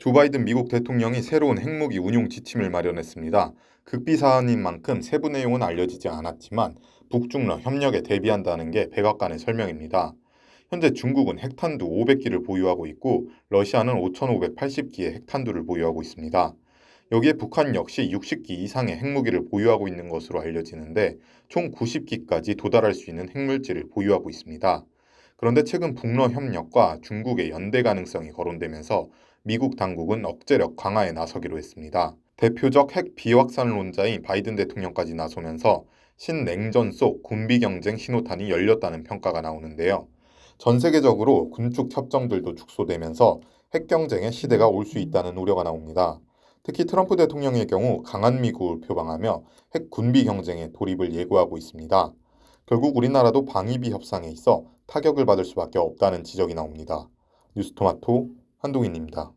조 바이든 미국 대통령이 새로운 핵무기 운용 지침을 마련했습니다. 극비 사안인 만큼 세부 내용은 알려지지 않았지만 북중러 협력에 대비한다는 게 백악관의 설명입니다. 현재 중국은 핵탄두 500기를 보유하고 있고 러시아는 5,580기의 핵탄두를 보유하고 있습니다. 여기에 북한 역시 60기 이상의 핵무기를 보유하고 있는 것으로 알려지는데 총 90기까지 도달할 수 있는 핵물질을 보유하고 있습니다. 그런데 최근 북러 협력과 중국의 연대 가능성이 거론되면서 미국 당국은 억제력 강화에 나서기로 했습니다. 대표적 핵 비확산론자인 바이든 대통령까지 나서면서 신냉전 속 군비 경쟁 신호탄이 열렸다는 평가가 나오는데요. 전 세계적으로 군축 협정들도 축소되면서 핵 경쟁의 시대가 올 수 있다는 우려가 나옵니다. 특히 트럼프 대통령의 경우 강한 미국을 표방하며 핵 군비 경쟁에 돌입을 예고하고 있습니다. 결국 우리나라도 방위비 협상에 있어 타격을 받을 수밖에 없다는 지적이 나옵니다. 뉴스토마토 한동인입니다.